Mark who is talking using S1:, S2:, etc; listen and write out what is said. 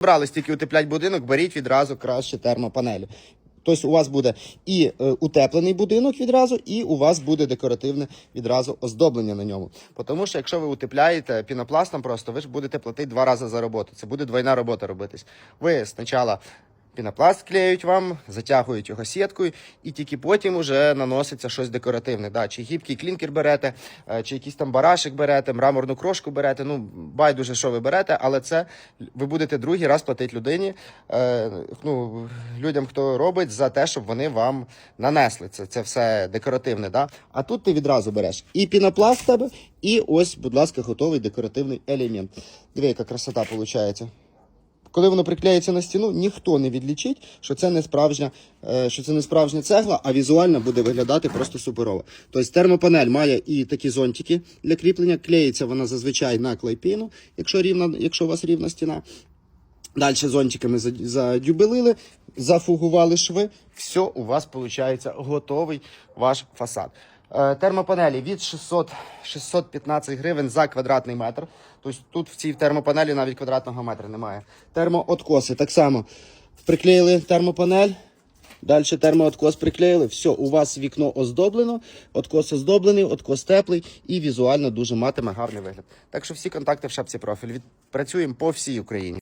S1: Брали стільки утеплять будинок, беріть відразу краще термопанелі. Тобто у вас буде і е, утеплений будинок відразу, і у вас буде декоративне відразу оздоблення на ньому. Тому що якщо ви утепляєте пінопластом, просто ви ж будете платити два рази за роботу. Це буде двойна робота робитись. Ви спочатку пінопласт клеють вам, затягують його сіткою, і тільки потім уже наноситься щось декоративне. Да, чи гібкий клінкер берете, е, чи якийсь там барашек берете, мраморну крошку берете. Ну байдуже, що ви берете, але це ви будете другий раз платити людині, е, ну, людям, хто робить, за те, щоб вони вам нанесли. Це, це все декоративне. Да? А тут ти відразу береш і пінопласт тебе, і ось, будь ласка, готовий декоративний елемент. Диви, яка красота виходить. Коли воно приклеїться на стіну, ніхто не відлічить, що це не справжня, е, що це не справжня цегла, а візуально буде виглядати просто суперово. Тобто термопанель має і такі зонтики для кріплення. Клеїться вона зазвичай на клейпіну, якщо рівна, якщо у вас рівна стіна. Далі зонтиками задюбелили, зафугували шви. Все, у вас виходить готовий ваш фасад. Е, Термопанелі від 600 615 гривень за квадратний метр. Тобто тут в цій термопанелі навіть квадратного метра немає. Термооткоси так само приклеїли термопанель. Далі термооткос приклеїли. Все, у вас вікно оздоблено, откос оздоблений, откос теплий і візуально дуже матиме гарний вигляд. Так що всі контакти в шапці профіль. Працюємо по всій Україні.